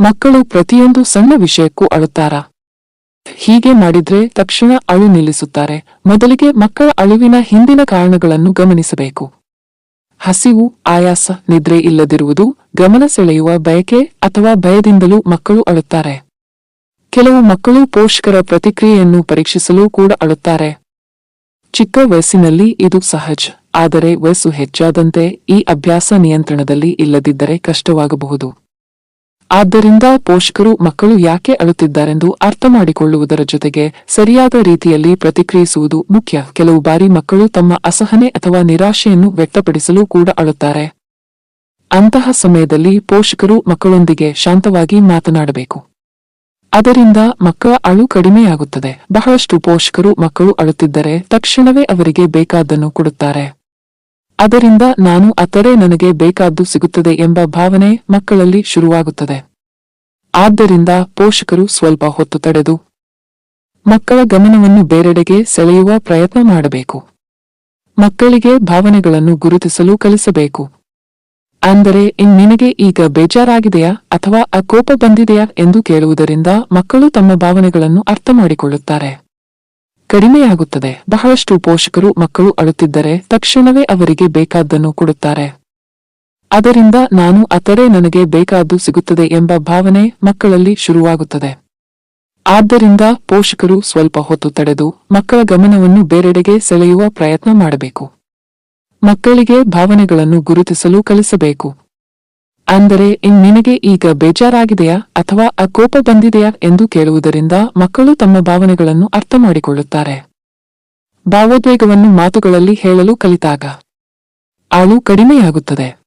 ಮಕ್ಕಳು ಪ್ರತಿಯೊಂದು ಸಣ್ಣ ವಿಷಯಕ್ಕೂ ಅಳುತ್ತಾರ. ಹೀಗೆ ಮಾಡಿದ್ರೆ ತಕ್ಷಣ ಅಳು ನಿಲ್ಲಿಸುತ್ತಾರೆ. ಮೊದಲಿಗೆ ಮಕ್ಕಳ ಅಳುವಿನ ಹಿಂದಿನ ಕಾರಣಗಳನ್ನು ಗಮನಿಸಬೇಕು. ಹಸಿವು, ಆಯಾಸ, ನಿದ್ರೆ ಇಲ್ಲದಿರುವುದು, ಗಮನ ಸೆಳೆಯುವ ಬಯಕೆ ಅಥವಾ ಭಯದಿಂದಲೂ ಮಕ್ಕಳು ಅಳುತ್ತಾರೆ. ಕೆಲವು ಮಕ್ಕಳು ಪೋಷಕರ ಪ್ರತಿಕ್ರಿಯೆಯನ್ನು ಪರೀಕ್ಷಿಸಲು ಕೂಡ ಅಳುತ್ತಾರೆ. ಚಿಕ್ಕ ವಯಸ್ಸಿನಲ್ಲಿ ಇದು ಸಹಜ, ಆದರೆ ವಯಸ್ಸು ಹೆಚ್ಚಾದಂತೆ ಈ ಅಭ್ಯಾಸ ನಿಯಂತ್ರಣದಲ್ಲಿ ಇಲ್ಲದಿದ್ದರೆ ಕಷ್ಟವಾಗಬಹುದು. ಆದ್ದರಿಂದ ಪೋಷಕರು ಮಕ್ಕಳು ಯಾಕೆ ಅಳುತ್ತಿದ್ದಾರೆಂದು ಅರ್ಥ ಮಾಡಿಕೊಳ್ಳುವುದರ ಜೊತೆಗೆ ಸರಿಯಾದ ರೀತಿಯಲ್ಲಿ ಪ್ರತಿಕ್ರಿಯಿಸುವುದು ಮುಖ್ಯ. ಕೆಲವು ಬಾರಿ ಮಕ್ಕಳು ತಮ್ಮ ಅಸಹನೆ ಅಥವಾ ನಿರಾಶೆಯನ್ನು ವ್ಯಕ್ತಪಡಿಸಲು ಕೂಡ ಅಳುತ್ತಾರೆ. ಅಂತಹ ಸಮಯದಲ್ಲಿ ಪೋಷಕರು ಮಕ್ಕಳೊಂದಿಗೆ ಶಾಂತವಾಗಿ ಮಾತನಾಡಬೇಕು. ಅದರಿಂದ ಮಕ್ಕಳ ಅಳು ಕಡಿಮೆಯಾಗುತ್ತದೆ. ಬಹಳಷ್ಟು ಪೋಷಕರು ಮಕ್ಕಳು ಅಳುತ್ತಿದ್ದರೆ ತಕ್ಷಣವೇ ಅವರಿಗೆ ಬೇಕಾದ್ದನ್ನು ಕೊಡುತ್ತಾರೆ. ಅದರಿಂದ ನಾನು ಅತರೆ ನನಗೆ ಬೇಕಾದ್ದು ಸಿಗುತ್ತದೆ ಎಂಬ ಭಾವನೆ ಮಕ್ಕಳಲ್ಲಿ ಶುರುವಾಗುತ್ತದೆ. ಆದ್ದರಿಂದ ಪೋಷಕರು ಸ್ವಲ್ಪ ಹೊತ್ತು ತಡೆದು ಮಕ್ಕಳ ಗಮನವನ್ನು ಬೇರೆಡೆಗೆ ಸೆಳೆಯುವ ಪ್ರಯತ್ನ ಮಾಡಬೇಕು. ಮಕ್ಕಳಿಗೆ ಭಾವನೆಗಳನ್ನು ಗುರುತಿಸಲು ಕಲಿಸಬೇಕು. ಅಂದರೆ ನಿನಗೆ ಈಗ ಬೇಜಾರಾಗಿದೆಯಾ ಅಥವಾ ಅಕೋಪ ಕೋಪ ಬಂದಿದೆಯಾ ಎಂದು ಕೇಳುವುದರಿಂದ ಮಕ್ಕಳು ತಮ್ಮ ಭಾವನೆಗಳನ್ನು ಅರ್ಥ ಮಾಡಿಕೊಳ್ಳುತ್ತಾರೆ. ಕಡಿಮೆಯಾಗುತ್ತದೆ. ಬಹಳಷ್ಟು ಪೋಷಕರು ಮಕ್ಕಳು ಅಳುತ್ತಿದ್ದರೆ ತಕ್ಷಣವೇ ಅವರಿಗೆ ಬೇಕಾದ್ದನ್ನು ಕೊಡುತ್ತಾರೆ. ಅದರಿಂದ ನಾನು ಅತರೆ ನನಗೆ ಬೇಕಾದ್ದು ಸಿಗುತ್ತದೆ ಎಂಬ ಭಾವನೆ ಮಕ್ಕಳಲ್ಲಿ ಶುರುವಾಗುತ್ತದೆ. ಆದ್ದರಿಂದ ಪೋಷಕರು ಸ್ವಲ್ಪ ಹೊತ್ತು ತಡೆದು ಮಕ್ಕಳ ಗಮನವನ್ನು ಬೇರೆಡೆಗೆ ಸೆಳೆಯುವ ಪ್ರಯತ್ನ ಮಾಡಬೇಕು. ಮಕ್ಕಳಿಗೆ ಭಾವನೆಗಳನ್ನು ಗುರುತಿಸಲು ಕಲಿಸಬೇಕು. ಅಂದರೆ ನಿನಗೆ ಈಗ ಬೇಜಾರಾಗಿದೆಯಾ ಅಥವಾ ಅಕೋಪ ಕೋಪ ಬಂದಿದೆಯಾ ಎಂದು ಕೇಳುವುದರಿಂದ ಮಕ್ಕಳು ತಮ್ಮ ಭಾವನೆಗಳನ್ನು ಅರ್ಥ ಮಾಡಿಕೊಳ್ಳುತ್ತಾರೆ ಭಾವೋದ್ವೇಗವನ್ನು ಮಾತುಗಳಲ್ಲಿ ಹೇಳಲು ಕಲಿತಾಗ. ಆಳು ಕಡಿಮೆಯಾಗುತ್ತದೆ.